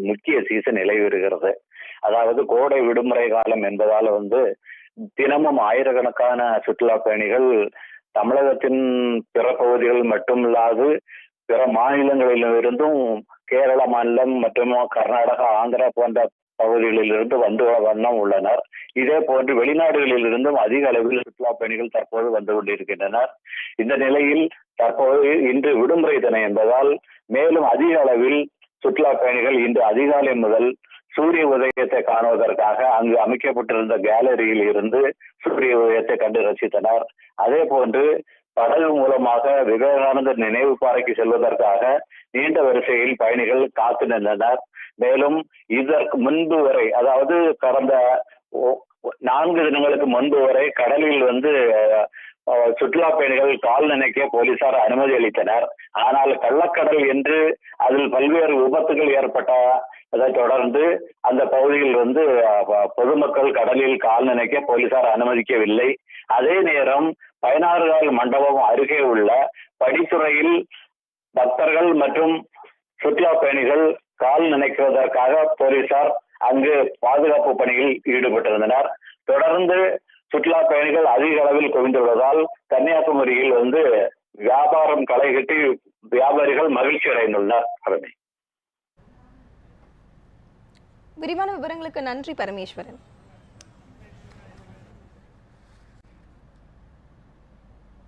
முக்கிய சீசன் நிலைவருகிறது. அதாவது கோடை விடுமுறை காலம் என்பதால் வந்து தினமும் ஆயிரக்கணக்கான சுற்றுலா பயணிகள் தமிழகத்தின் பிற பகுதிகள் மட்டுமில்லாது பிற மாநிலங்களிலிருந்தும் கேரள மாநிலம் மற்றும் கர்நாடகா ஆந்திரா போன்ற பகுதிகளில் இருந்து வந்து வண்ணம் உள்ளனர். இதே போன்று வெளிநாடுகளில் இருந்தும் அதிக அளவில் சுற்றுலா பயணிகள் தற்போது வந்து கொண்டிருக்கின்றனர். இந்த நிலையில் தற்போது இன்று விடுமுறை தினம் என்பதால் மேலும் அதிக அளவில் சுற்றுலா பயணிகள் இன்று அதிகாலை முதல் சூரிய உதயத்தை காணுவதற்காக அங்கு அமைக்கப்பட்டிருந்த கேலரியில் இருந்து சூரிய உதயத்தை கண்டு ரசித்தனர். அதே போன்று படகு மூலமாக விவேகானந்தர் நினைவு பாறைக்கு செல்வதற்காக நீண்ட வரிசையில் பயணிகள் காத்து நின்றனர். மேலும் இதற்கு முன்பு வரை அதாவது கடந்த நான்கு தினங்களுக்கு முன்பு வரை கடலில் வந்து சுற்றுலா பயணிகள் கால் நினைக்க போலீசார் அனுமதி அளித்தனர். ஆனால் கள்ளக்கடல் என்று அதில் பல்வேறு விபத்துகள் ஏற்பட்ட அதை தொடர்ந்து அந்த பகுதியில் வந்து பொதுமக்கள் கடலில் கால் நினைக்க போலீசார் அனுமதிக்கவில்லை. அதே நேரம் பதினாறு மண்டபம் அருகே உள்ள படித்துறையில் பக்தர்கள் மற்றும் சுற்றுலா பயணிகள் கால் நினைக்குவதற்காக போலீசார் அங்கு பாதுகாப்பு பணியில் ஈடுபட்டிருந்தனர். தொடர்ந்து சுற்றுலா பயணிகள் அதிக அளவில் குவிந்துள்ளதால் கன்னியாகுமரியில் வந்து வியாபாரம் களை கட்டி வியாபாரிகள் மகிழ்ச்சி அடைந்துள்ளனர். அரபி விரிவான விவரங்களுக்கு நன்றி பரமேஸ்வரன்.